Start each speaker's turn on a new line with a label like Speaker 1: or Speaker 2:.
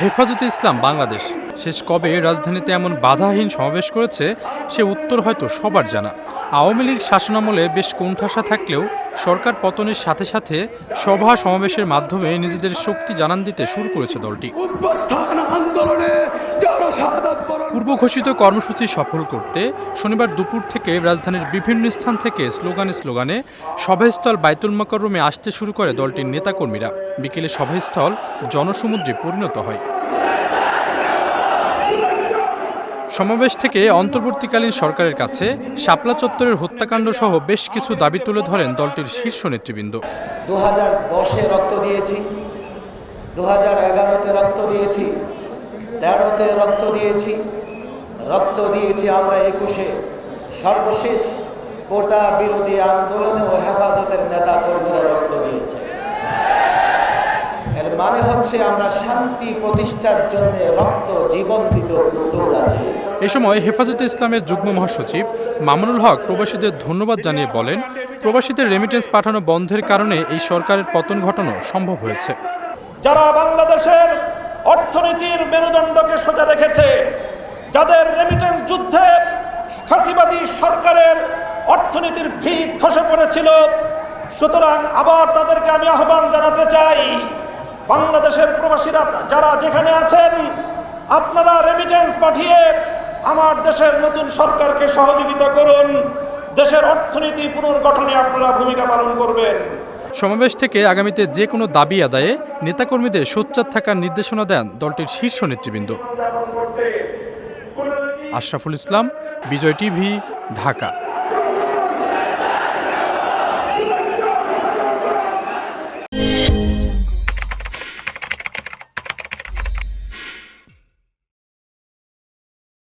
Speaker 1: হেফাজতে ইসলাম, বাংলাদেশ। শেষ কবে রাজধানীতে এমন বাধাহীন সমাবেশ করেছে, সে উত্তর হয়তো সবার জানা। আওয়ামী লীগ শাসনামলে বেশ কোণঠাসা থাকলেও সরকার পতনের সাথে সাথে সভা সমাবেশের মাধ্যমে নিজেদের শক্তি জানান দিতে শুরু করেছে দলটি। পূর্ব ঘোষিত কর্মসূচি সফল করতে শনিবার দুপুর থেকে রাজধানীর বিভিন্ন স্থান থেকে স্লোগানে স্লোগানে সভাস্থল বাইতুল মকরমে আসতে শুরু করে দলটির নেতাকর্মীরা। বিকেলে সভাস্থল জনসমুদ্রে পরিণত হয়। সমাবেশ থেকে অন্তর্বর্তীকালীন সরকারের কাছে শাপলা চত্বরের হত্যাকাণ্ড সহ বেশ কিছু দাবি তুলে ধরেন দলটির শীর্ষ নেতৃবৃন্দ।
Speaker 2: দু হাজার দশে রক্ত দিয়েছি, দু হাজার এগারোতে রক্ত দিয়েছি, তেরোতে রক্ত দিয়েছি রক্ত দিয়েছি আমরা একুশে। সর্বশেষ কোটা বিরোধী আন্দোলনে ও হেফাজতের নেতা কর্মীরা রক্ত দিয়েছে। মানে হচ্ছে আমরা শান্তি প্রতিষ্ঠার জন্য রক্ত জীবন দিতে প্রস্তুত আছি।
Speaker 1: এ সময় হেফাজতে ইসলামের যুগ্ম মহাসচিব মামুনুল হক প্রবাসীদের ধন্যবাদ জানিয়ে বলেন প্রবাসীদের রেমিটেন্স পাঠানো বন্ধের কারণে এই সরকারের পতন ঘটানো সম্ভব হয়েছে।
Speaker 3: যারা বাংলাদেশের অর্থনীতির মেরুদণ্ডকে সোজা রেখেছে যাদের রেমিটেন্স যুদ্ধে ফাঁসিবাদী সরকারের অর্থনীতির ভিত ধসে পড়েছিল সুতরাং আবার তাদেরকে আমি আহ্বান জানাতে চাই বাংলাদেশের প্রবাসীরা যারা যেখানে আছেন, আপনারা রেমিটেন্স পাঠিয়ে আমার দেশের নতুন সরকারকে সহযোগিতা করুন। দেশের অর্থনীতি পুনর্গঠনে আপনারা ভূমিকা পালন করবেন।
Speaker 1: সমাবেশ থেকে আগামীতে যে কোনো দাবি আদায়ে নেতাকর্মীদের সোচ্চার থাকার নির্দেশনা দেন দলটির শীর্ষ নেতৃবৃন্দ। আশরাফুল ইসলাম, বিজয় টিভি, ঢাকা।